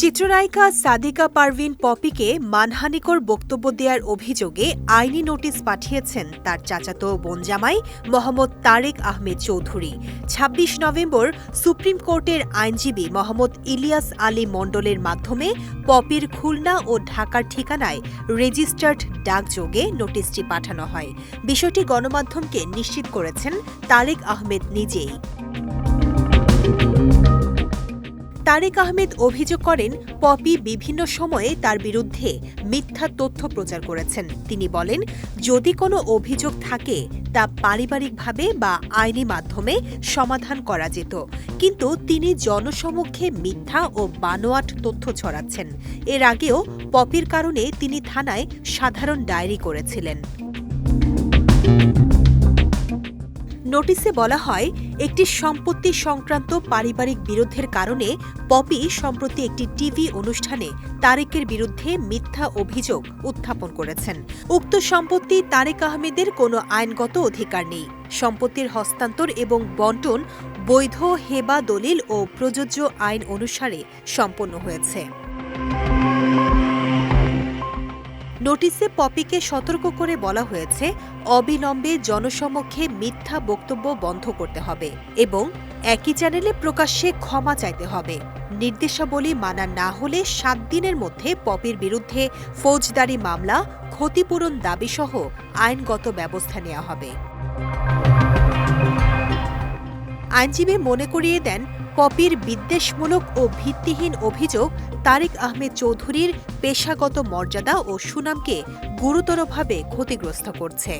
চিত্রনায়িকা সাদিকা পারভিন পপিকে মানহানিকর বক্তব্য দেওয়ার অভিযোগে আইনি নোটিশ পাঠিয়েছেন তার চাচাতো বোনজামাই মোহাম্মদ তারেক আহমেদ চৌধুরী। ২৬ নভেম্বর সুপ্রিম কোর্টের আইনজীবী মোহাম্মদ ইলিয়াস আলী মণ্ডলের মাধ্যমে পপির খুলনা ও ঢাকার ঠিকানায় রেজিস্টার্ড ডাকযোগে নোটিশটি পাঠানো হয়। বিষয়টি গণমাধ্যমকে নিশ্চিত করেছেন তারেক আহমেদ নিজেই। তারেক আহমেদ অভিযোগ করেন, পপি বিভিন্ন সময়ে তার বিরুদ্ধে মিথ্যা তথ্য প্রচার করেছেন। তিনি বলেন, যদি কোনো অভিযোগ থাকে, তা পারিবারিকভাবে বা আইনি মাধ্যমে সমাধান করা যেত। কিন্তু তিনি জনসমক্ষে মিথ্যা ও বানোয়াট তথ্য ছড়াচ্ছেন। এর আগেও পপির কারণে তিনি থানায় সাধারণ ডায়েরি করেছিলেন। নোটিশে বলা হয়, একটি সম্পত্তি সংক্রান্ত পারিবারিক বিরোধের কারণে পপি সম্প্রতি একটি টিভি অনুষ্ঠানে তারেকের বিরুদ্ধে মিথ্যা অভিযোগ উত্থাপন করেছেন। উক্ত সম্পত্তি তারেক আহমেদের কোনো আইনগত অধিকার নেই। সম্পত্তির হস্তান্তর এবং বন্টন বৈধ, হেবা, দলিল ও প্রযোজ্য আইন অনুসারে সম্পন্ন হয়েছে। নোটিশে পপিকে সতর্ক করে বলা হয়েছে, অবিলম্বে জনসমক্ষে মিথ্যা বক্তব্য বন্ধ করতে হবে এবং একই চ্যানেলে প্রকাশ্যে ক্ষমা চাইতে হবে। নির্দেশাবলী মানা না হলে সাত দিনের মধ্যে পপির বিরুদ্ধে ফৌজদারি মামলা, ক্ষতিপূরণ দাবিসহ আইনগত ব্যবস্থা নেওয়া হবে। আইনজীবী মনে করিয়ে দেন পপির বিদ্বেষমূলক ও ভিত্তিহীন অভিযোগ তারেক আহমেদ চৌধুরীর পেশাগত মর্যাদা ও সুনামকে গুরুতরভাবে ক্ষতিগ্রস্ত করছে।